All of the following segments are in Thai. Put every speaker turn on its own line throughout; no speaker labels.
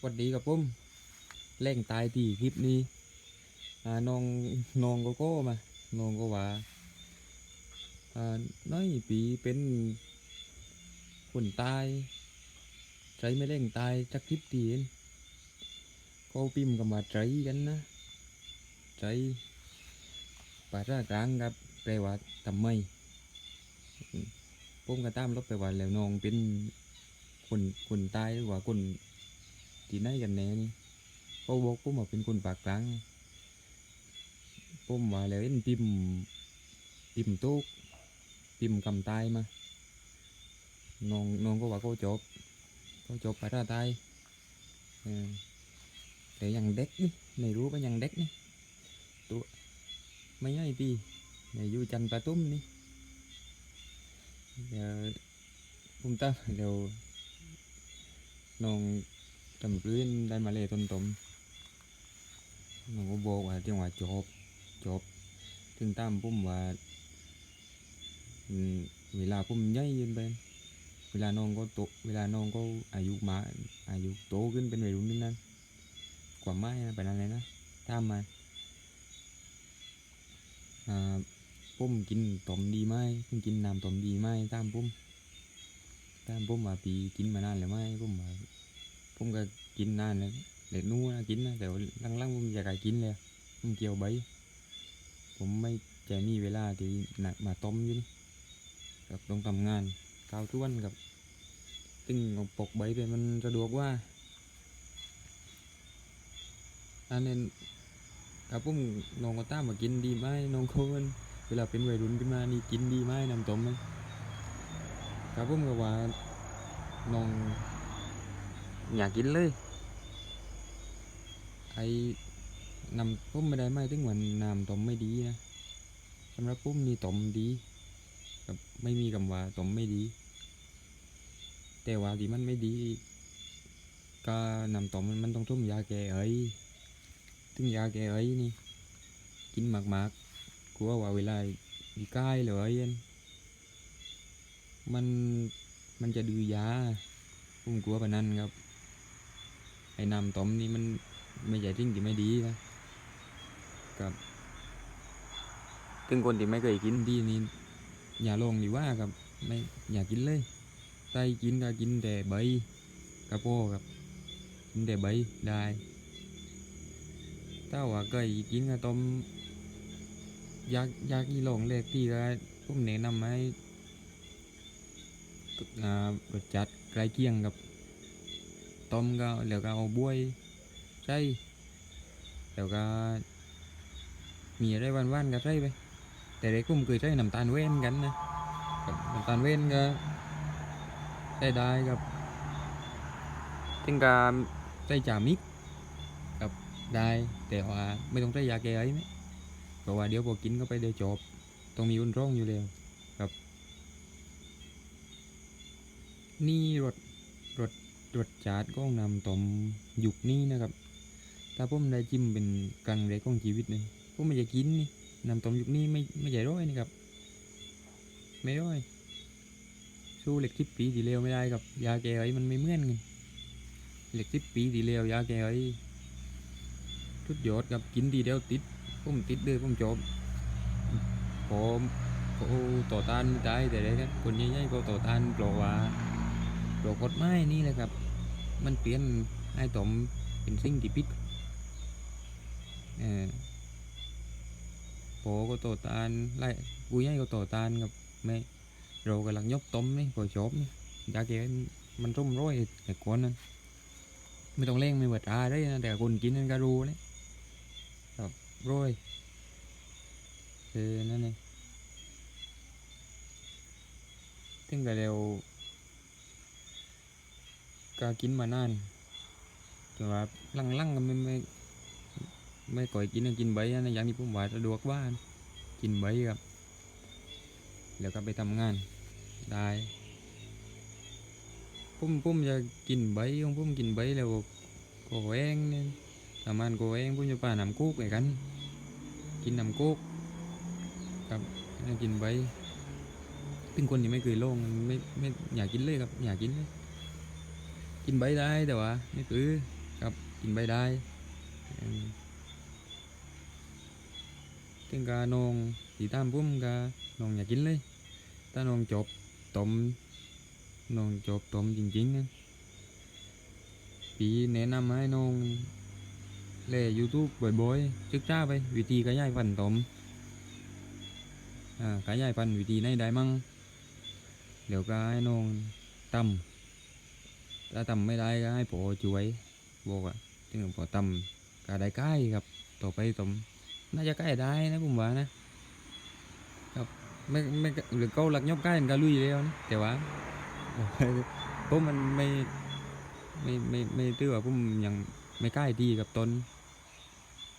สวัสดีกับผมแรงตายทีคลิปนี้น้องน้องโกโก้มาน้องก็ว่าน้อยปีเป็นคนตายใจไม่แรงตายจักคลิปตีเองก็พิมพ์กันมาใจกันนะใจปาร่ากลางครับแปลว่าทำไมอืมผมก็ตามลบไปว่าแล้วน้องเป็นคนคนตายหรือว่าคน ที่ไหนกันแน่นี่เขาบอกผมว่าเป็นคนปากกลางผมว่าแล้วเห็นพิมพิมตุกพิมพ์คำตายมาน้องน้องก็ว่าเขาจบเขาจบภาษาไทยเออแต่ยังเด็กนี่ไม่รู้ว่ายังเด็กนี่ตัวไม่ใช่ปีในอยู่จันทร์ปะตุ้มนี่เดี๋ยวผมตั้งเดี๋ยวน้อง จำพื้นได้มาเลยต้นตมหนูก็บอกว่าจังหวะจบจบถึงตามพุ่มว่าเวลาพุ่มย่อยยืนไปเวลาน้องก็โตเวลาน้องก็อายุมาอายุโตขึ้นเป็นวัยรุ่นนี่นั่นกว่าไม่ไปนั่นเลยนะตามมาพุ่มกินต้มดีไหมพุ่มกินน้ำต้มดีไหมตามพุ่มตามพุ่มว่าปีกินมานานแล้วไหมพุ่มว่า ผมก็กินนานเลยเด็กนู้นกินนะแต่ว่าลังๆผมอยากกินเลยผมเกี่ยวใบผมไม่จะมีเวลาที่หนะมาต้มอยู่นี่กับต้องทำงานข้าวท้วนกับตึงเอาปกใบไปมันสะดวกว่าอันนี้ครับผมน้องก็ตามมากินดีไหมน้องเขามันเวลาเป็นวัยรุ่นขึ้นมานี่กินดีไหมน้ำต้มมันครับผมก็ว่าน้อง อยากกินเลยไอ้นำปุ้มไม่ได้ไหมถึงวันนำตมไม่ดีนะสำหรับปุ้มนี่ตมดีกับไม่มีคำว่าตมไม่ดี แต่ว่าที่มันไม่ดี ก็นำตมมันมันต้องทุ่มยาแก้ไอถึงยาแก้ไอนี่ กินมากๆกลัวว่าเวลาดีใกล้เลยเอ็นมันมันจะดื้อยาผมกลัวปานนั้นครับ ไอ้น้ำต้มนี่มันไม่ใช่สิ่งที่ไม่ดีนะครับถึงคนที่ไม่เคยกินดีนี่อย่าลองดีว่าครับไม่อย่ากินเลยไตกินก็กินแต่ใบกระโปครับกินแต่ใบได้ถ้าว่าเคยกินก็ต้มอยากอยากอีลองเล็กที่ก็ผมแนะนำให้อ่ารสจัดใกล้เคียงกับ ต้มก็แล้วก็เอาบวยใส่แล้วก็มีอะไรหวานๆก็ใส่ไปแต่เด็กกุ้มเคยใช้น้ำตาลเว้นกันนะน้ำตาลเว้นก็ได้ได้กับถึงการใส่จามิกกับได้แต่ว่าไม่ต้องใช้ยาแก้ไอไหมเพราะว่าเดี๋ยวพอกินก็ไปเดี๋ยวจบต้องมีอุ่นร้องอยู่แล้วครับ นี่รสรถ รสชาติก็นำต้มยุคนี้นะครับ ถ้าผมได้จิ้มเป็นกลางแรกของชีวิตเลยผมไม่จะกินนี่นำต้มยุคนี้ไม่ไม่ใช่ร้อยนะครับ ไม่ร้อยสู้เหล็กทิพปีที่เลวไม่ได้กับ ยาแก้ไอมันไม่เหมือนกันเหล็กทิพปีที่เลวยาแก้ไอทุดยอดกับกินทีเดียวติดผมติดเลยผมจบผมก็ต่อต้านไม่ได้แต่ได้ครับคนใหญ่ๆก็ต่อต้านเพราะว่า โรคกฎหมายนี่แหละครับ มันเปลี่ยนให้ตมเป็นสิ่งที่ผิดเออโปก็โตตานไล่กูใหญ่ก็โตตานกับไม่เรากำลังยกต้มนี่พอจบนี่ยาแกมันร่มร้อยแต่คนนั้นไม่ต้องเร่งไม่เบิดตาได้นะแต่คนกินนั่นก็รู้เลยครับร้อยเออนั่นเองถึงกับเร็ว ก็กินมานานแต่ว่าลังๆก็ไม่ไม่ไม่ก่อยกินก็กินใบนะอย่างที่ผมว่าสะดวกว่านกินใบครับแล้วก็ไปทำงานได้ผมผมจะกินใบของผมกินใบแล้วก็แห้งเนี่ยทำงานก็แห้งผมจะป่าน้ำกุกไอ้กัน กินน้ำกุกครับกินใบเป็นคนที่ไม่เคยโลองไม่ไม่อยากกินเลยครับอยากกินเลย กินใบได้แต่ว่านี่คือครับกินใบได้อืมถึงกาน้องสีตามพุ่มกาน้องอยากกินเลยถ้าน้องจบต้มน้ ถ้าตำไม่ได้ก็ให้พอช่วยบอกว่าถึงพอตำก็ได้ใกล้ครับ ต่อไปตมน่าจะใกล้ได้นะผมว่านะครับไม่ไม่หรือเขาหลักยบใกล้กันก็ลุยแล้วนะแต่ว่าผมมันไม่ไม่ไม่ไม่ตื้อว่าผมยังไม่ใกล้ดีกับตน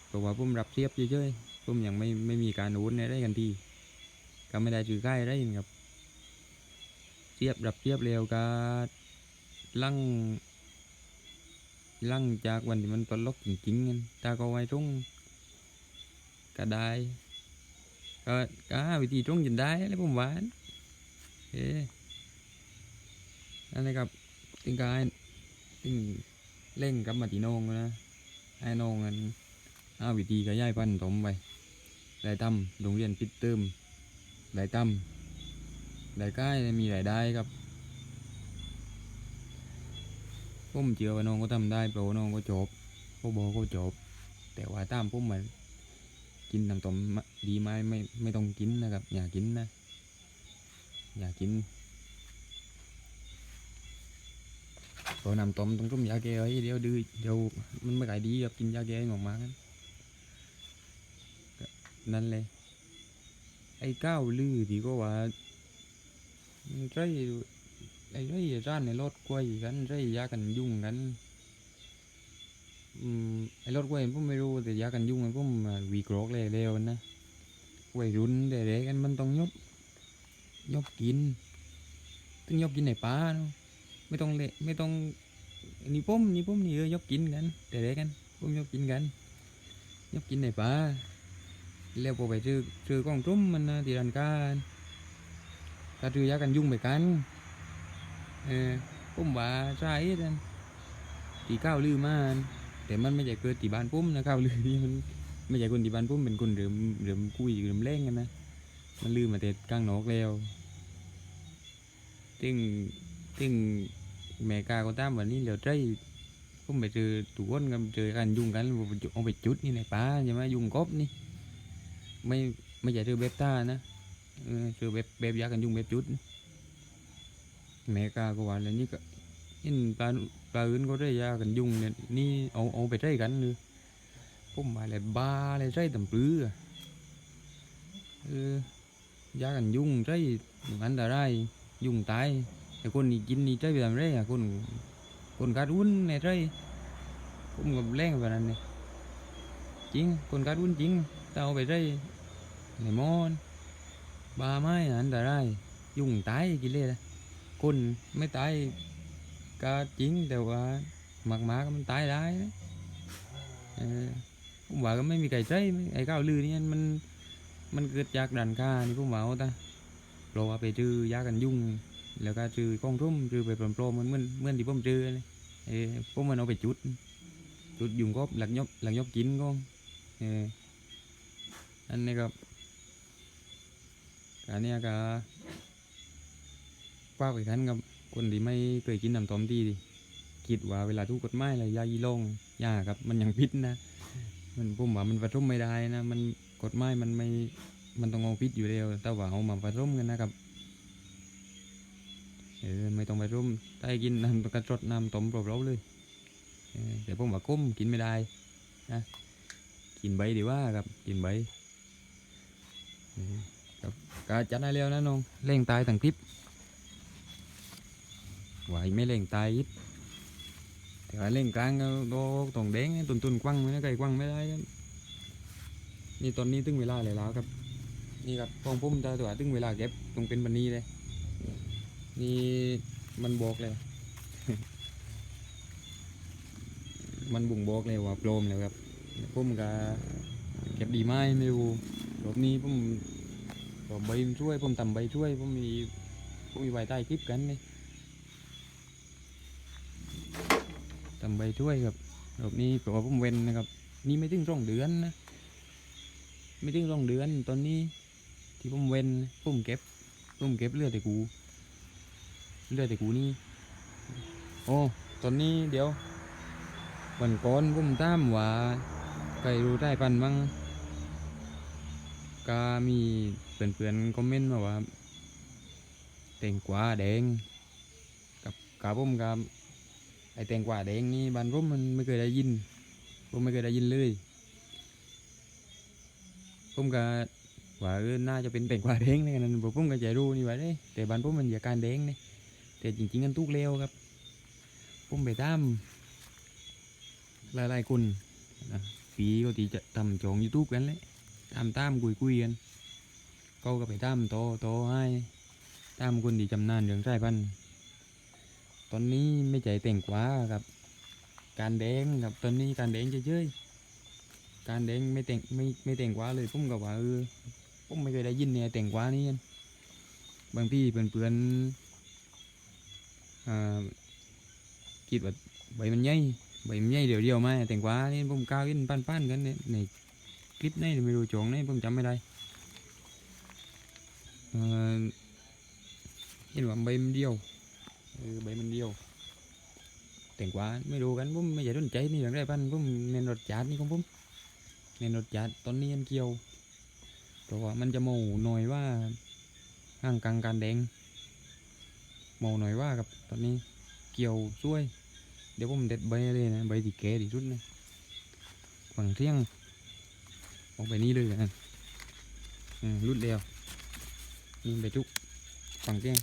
เพราะว่าผมรับเทียบเฉยๆผมยังไม่ไม่มีการโอนอะไรกันทีก็ไม่ได้ถือใกล้ได้ครับเทียบรับเทียบเร็วก็ ลังลังจากวันที่มันตลกจริงๆกันถ้าก็ไว้ตรงก็ได้ก็ก็หาวิธีตรงจนได้แล้วผมว่านะเอ๊นั่นเลยครับถึงกายถึงเร่งกับมาตีนองนะไอ้นองกันหาวิธีก็ย้ายพันธุ์ผมไปได้ทำโรงเรียนปิดเติมได้ทำได้ใกล้มีรายได้ครับ ผมเชื่อว่าน้องก็ทำได้เพราะว่าน้องก็จบพ่อบอกก็จบ แต่ว่าตามผมมันกินน้ำต้มดีไหมไม่ไม่ต้องกินนะครับ อย่ากินนะ อย่ากินเพราะน้ำต้มต้องต้มยาแก้ไว้เดี๋ยวดื้อเดี๋ยวมันไม่ขายดีครับกินยาแก้หมอกมากันนั่นเลย ไอ้ก้าวลือที่ก็ว่าใช่ ไอ้ไรร้านในรถกล้วยกันไรยากันยุ่งกันอืมไอ้รถกล้วยผมไม่รู้แต่ยากันยุ่งมันผมวีกรอกเลยเร็วนะวัยรุ่นเด็กๆกันมันต้องยบยบกินต้องยบกินในป่าไม่ต้องเละไม่ต้องนี่ผมนี่ผมนี่เออยบกินกันเด็กๆกันผมยบกินกันยบกินในป่าแล้วพอไปซื้อซื้อกล้องทุ่มมันนะที่ร้านค้าก็ซื้อยากันยุ่งไปกัน เออผมว่าใช่นั่นตีก้าวลือมาแต่มันไม่ใช่เกิดที่บ้านปุ้มนะครับหรือที่มันไม่ใช่คนที่บ้านปุ้มเป็นคนเริ่มเริ่มคุยเริ่มเล่นกันนะมันลืมมาแต่กลางนอกแล้วซึ่งซึ่งแม่กาก็ตามวันนี้เดี๋ยวใจผมไปเจอตัวคนกันเจอกันยุ่งกันเอาไปจุดนี่ในป่าใช่ไหมยุ่งกบนี่ไม่ไม่ใช่เจอเบบต้านะเออเจอเบบเบบยากันยุ่งเบบจุด แม่กาก็ว่าแล้วนี่ก็เห็นปลาปลาอื่นก็ได้ยากันยุงเนี่ยนี่เอาเอาไปใช้กันเลยผมมาเลยบ้าเลยใช้ตำปลืออะเออยากันยุงใช้อันตรายยุงตายแต่คนนี่กินนี่ใช้ไปทำไรอะคนคนกัดอุ้นเนี่ยใช้ผมกับแรงแบบนั้นเนี่ยจริงคนกัดอุ้นจริงถ้าเอาไปใช้ในมอนบ้าไม้อันตรายยุงตายกินเลยนะ คนไม่ตายก็จริงแต่ว่าหมากหมาก็มันตายได้นะเออผมว่าก็ไม่มีไก่ใจไอ้ก้าวลือนี่มันมันเกิดจากด่านค่านี่ผมว่าเอาตาเพราะว่าไปจื้อยากันยุ่ง แล้วก็จื้อกล้องทุ่มจื้อไปปลอมๆมันเหมือนเหมือนที่ผมจื้อเลยเออผมมันเอาไปจุด จุดยุงก็หลักยบหลักยบกินก็เอออันนี้ก็อันนี้ก็ ฝากไปกันกับคนที่ไม่เคยกินน้ำต้มดีดิคิดว่าเวลาทุกกฎหมายอะไรยายีลงยาครับ มันยังพิษนะ มันผมว่ามันผสมไม่ได้นะ มันกฎหมายมันไม่ มันต้องเอาพิษอยู่แล้วแต่ว่าเอามาผสมกันนะครับ เออไม่ต้องผสมถ้าให้กินน้ำกระจดน้ำต้มเปล่าๆเลยเออแต่ผมว่าก้มกินไม่ได้นะกินใบดีว่าครับกินใบเออครับก็จัดได้แล้วนะน้องเร่งตายทั้งคลิป ไหวไม่เล่งตาย ít แต่ว่าเล่งกลางก็โดตรงแดงตุนตุนๆกว้างไม่ได้ไกลกว้างไม่ได้นี่ตอนนี้ถึงเวลาเลยแล้วครับ นี่ครับพองพุ่มตาตัวถึงเวลาเก็บตรงเป็นบันนี้เลยนี่มันบอกเลย มันบุ่งบอกเลยว่าโปรมเลยครับพุ่มก็เก็บดีไหมไม่รู้รอบนี้ผมผมใบช่วยผมทำใบช่วยผมมีผมมีใบใต้คลิปกันเลยำใบช่วยครับรอบนี้เพราะว่าผมเว้นนะครับ นี่ไม่ถึงสองเดือนนะ ไม่ถึงสองเดือนตอนนี้ที่ผมเว้นผมเก็บผมเก็บเลือดแต่กู เลือดแต่กูนี่ โอ้ ตอนนี้เดี๋ยววันก่อนผมตามว่าใครรู้ได้ปันบ้างก็มีเพื่อนๆคอมเมนต์มาว่าแตงกวาแดงกับกับผมกับ อแตงกวาแดงนี่บ้านผมมันไม่เคยได้ยิน ผมไม่เคยได้ยินเลย ผมก็ว่าเออน่าจะเป็นแตงกวาแดงนี่นนั้นผมก็จะรู้นี่ว่าเด้แต่บ้านผมมันอย่าการแดงนี่แต่จริงๆกันทุกเลวครับ ผมไปตามหลายๆคนนะปีก็ที่จะทำช่องยูทูบกันเลยตามตามคุยคุยกันเขาก็ไปตามโตโตให้ตามคนที่จำนานเรื่องสายพันธุ์ ตอนนี้ไม่ใจแต่งกว่าครับ การแดงครับตอนนี้การแดงเฉยๆการแดงไม่แต่งไม่ไม่แต่งกว่าเลยผมก็ว่าเออผมไม่เคยได้ยินเนี่ยแต่งกว่านี่บางที่เพื่อนๆอ่าคิดว่าใบมันใหญ่ใบมันใหญ่เดียวเดียวมาแต่งกว่านี่ผมกล้าวกินป้านๆกันเนี่ยในคลิปนี้ไม่รู้จงนี่ผมจำไม่ได้เห็นว่าใบมันเดียว เออใบมันเดียว แต่งกว่าไม่รู้กันผมไม่อยากสนใจนี่อย่างไรพันผมเน้นรสจัดนี่ของผมเน้นรสจัดตอนนี้มันเกี่ยวเพราะว่ามันจะโมหน่อยว่าห่างกลางการแดงโมหน่อยว่ากับตอนนี้เกี่ยวช่วย เดี๋ยวผมเด็ดใบเลยนะใบที่แก่ที่สุดนะฝั่งเที่ยงออกไปนี่เลยนะอืมรุดเดียวนี่ไปจุกฝั่งเที่ยง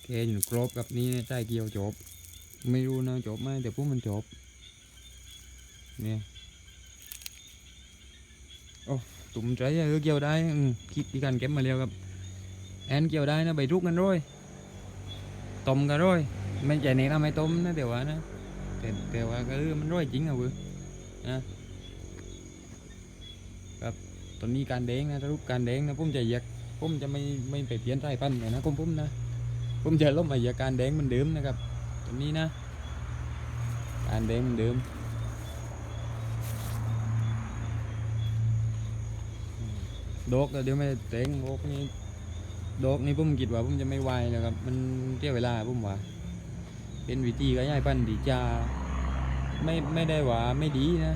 แก อยู่ครบกับนี่ใต้เกี่ยวจบ ไม่รู้นะจบไหมแต่พวกมันจบ เนี่ย โอ้ตุ่มใจเออเกี่ยวได้คิดที่การเก็บมาเร็วครับแอนเกี่ยวได้นะใบทุกกันร้อยต้มกันร้อยไม่ใจเนี่ยทำให้ต้มนะแต่ว่านะแต่แต่ว่าก็เออมันร้อยจริงอะเว้ยนะครับตอนนี้การแดงนะรูปการแดงนะผมจะอยากผมจะไม่ไม่ไปเปลี่ยนสายพันธุ์เลยนะผมผมนะ ผมจะลบอายการแดงเหมันเดิมนะครับตรงนี้นะ การแดงเหมันเดิมดอกเดี๋ยวไม่แตงดอกนี่ดอกนี่ผมคิดว่าผมจะไม่ไวแล้วครับ มันเที่ยวเวลาผมว่า เป็นวิธีก็ย่ายพันดีจาไม่ไม่ได้ว่าไม่ดีนะ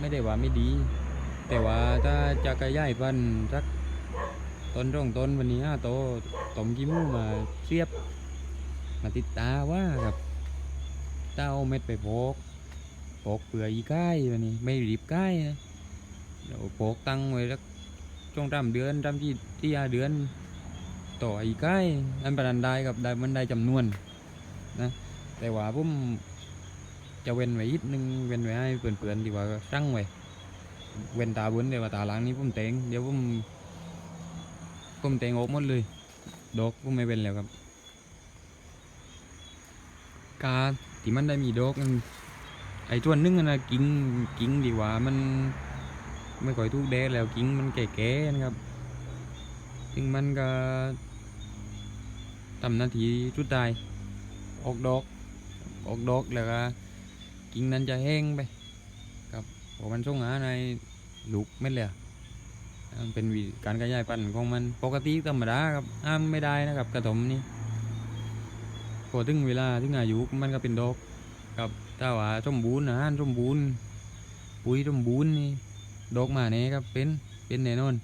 ไม่ได้ว่าไม่ดี แต่ว่าถ้าจะกระย่ายพันสัก ต้นร่องต้นวันนี้โตต้มกิมูมาเสียบ มาติดตาว่าครับ เต้าเม็ดไปโปกโปกเปลือยอีก้ายวันนี้ไม่รีบก้ายนะเดี๋ยวโปกตั้งไว้สักช่วงตามเดือนตามที่ที่ห้าเดือน ต่ออีก้ายอันประดันได้กับได้มันได้จำนวนนะแต่ว่าผมจะเว้นไว้อีกนึงเว้นไว้ให้เพื่อนๆดีกว่าสั่งไว้เว้นตาบนเดี๋ยวตาหลังนี้ผมเต็งเดี๋ยวผม ผมแต่งออกหมดเลย ดอกผมไม่เป็นแล้วครับ กาที่มันได้มีดอกนั่นไอ้ตัวนึงนะกิ่งกิ่งดีกว่ามันไม่ค่อยทุกแดดแล้วกิ่งมันแก่ๆนะครับซึ่งมันก็ทำหน้าที่ชุดได้ออกดอก ออกดอกแล้วก็กิ่งนั้นจะแห้งไปครับเพราะมันส่งหาในลูกเม็ดเลย มันเป็นวิการขยายพันธุ์ของมันปกติธรรมดาครับห้ามไม่ได้นะครับ กระถมนี่พอถึงเวลาถึงอายุมันก็เป็นดอกครับถ้าว่าสมบูรณ์อาหารสมบูรณ์ปุ๋ยสมบูรณ์นี่ดอกมาแน่ครับเป็นเป็นแน่นอน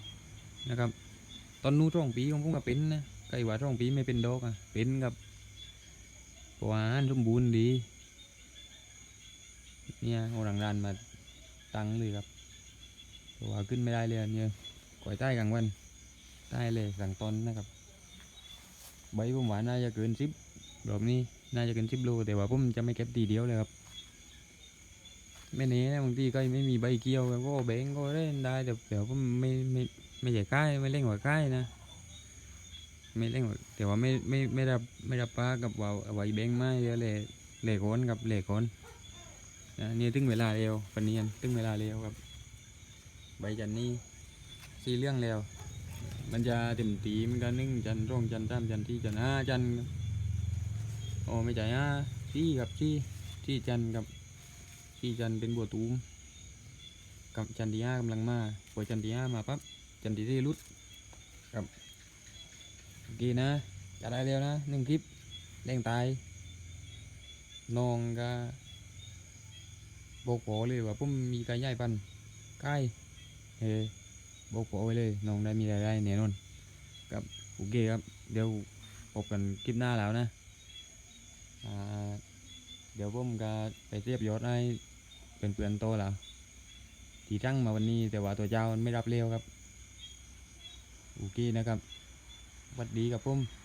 นะครับ ตอนนู้นช่องปีของผมก็เป็นนะใกล้ว่าช่องปีไม่เป็นดอกอะเป็นครับเพราะว่าอาหารสมบูรณ์ดีเนี่ยเอาหลังรานมาตั้งเลยครับเพราะว่าขึ้นไม่ได้เลยเนี่ย ก่อยใต้กลางวันใต้เลยกลางต้นนะครับ ใบผมหวาน่าจะเกินสิบรอบนี้น่าจะเกินสิบโลแต่ว่าผมจะไม่เก็บทีเดียวเลยครับไม่เนี้นะบางทีก็ไม่มีใบเกี่ยวก็แบงก็เล่นได้แต่เดี๋ยวผมไม่ไม่ไม่ใหญ่ใกล้ไม่เล่นหัวใกล้นะ ไม่เล่นหัวแต่ว่าไม่ไม่ไม่รับไม่รับปลากับว่าเอาไว้แบงไม่เดี๋ยวเลยเหล่โคนกับเหล่โคนนะเนี่ยถึงเวลาเร็วปันนี้ถึงเวลาเร็วครับ ใบจันนี่ สีเรื่องแล้ว มันจะเต็มตีมันก็นึ่งจันร่องจันทร์ตามจันที่จันห้าจันโอ้ไม่ใช่ห้าซี่ครับซี่ซี่จันกับซี่จันเป็นบัวตูมกับจันทีห้ากำลังมาพอจันทีห้ามาปั๊บจันทีสี่รุดครับโอเคนะจะได้เร็วนะหนึ่งคลิปแรงตายนองก็บอกพอเลยว่าผมมีกายใหญ่ปันใกล้เฮ้ บอกพอไว้เลยน้องได้มีรายได้แน่นอนครับโอเคครับ เดี๋ยวพบกันคลิปหน้าแล้วนะเดี๋ยวผมก็ไปเรียบยศให้เป็นเพื่อนโตแล้วที่ตั้งมาวันนี้แต่ว่าตัวเจ้ามันไม่รับเร็วครับโอเคนะครับสวัสดีครับผม